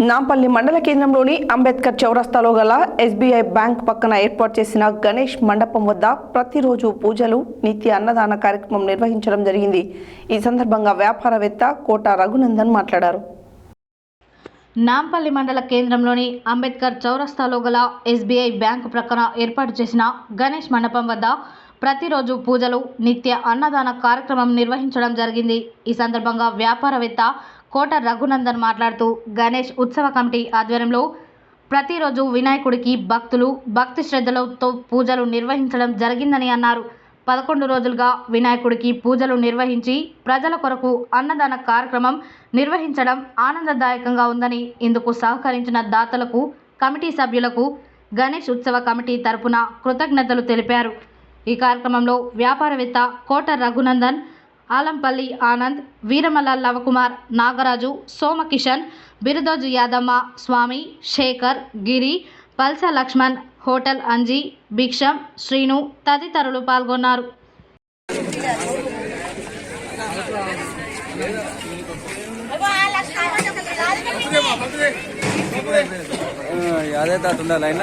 నాంపల్లి మండల కేంద్రంలోని అంబేద్కర్ చౌరస్తాలో గల ఎస్బీఐ బ్యాంక్ పక్కన ఏర్పాటు చేసిన గణేష్ మండపం వద్ద ప్రతిరోజు పూజలు నిత్య అన్నదాన కార్యక్రమం నిర్వహించడం జరిగింది. ఈ సందర్భంగా వ్యాపారవేత్త కోట రఘునందన్ మాట్లాడారు. నాంపల్లి మండల కేంద్రంలోని అంబేద్కర్ చౌరస్తాలో గల ఎస్బీఐ బ్యాంకు ప్రక్కన ఏర్పాటు చేసిన గణేష్ మండపం వద్ద ప్రతిరోజు పూజలు నిత్య అన్నదాన కార్యక్రమం నిర్వహించడం జరిగింది. ఈ సందర్భంగా వ్యాపారవేత్త కోట రఘునందన్ మాట్లాడుతూ గణేష్ ఉత్సవ కమిటీ ఆధ్వర్యంలో ప్రతిరోజు వినాయకుడికి భక్తులు భక్తి శ్రద్ధలతో పూజలు నిర్వహించడం జరిగిందని అన్నారు. పదకొండు రోజులుగా వినాయకుడికి పూజలు నిర్వహించి ప్రజల కొరకు అన్నదాన కార్యక్రమం నిర్వహించడం ఆనందదాయకంగా ఉందని ఇందుకు సహకరించిన దాతలకు కమిటీ సభ్యులకు గణేష్ ఉత్సవ కమిటీ తరపున కృతజ్ఞతలు తెలిపారు. ఈ కార్యక్రమంలో వ్యాపారవేత్త కోట రఘునందన్ ఆలంపల్లి ఆనంద్ వీరమల్ల లవకుమార్ నాగరాజు సోమకిషన్ బిరుదోజు యాదమ్మ స్వామి శేఖర్ గిరి పల్స లక్ష్మణ్ హోటల్ అంజీ భిక్షం శ్రీను తదితరులు పాల్గొన్నారు. అదే తాత ఉండాలి ఆయన.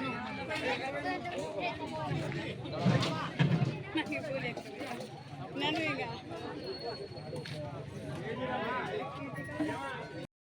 Thank you.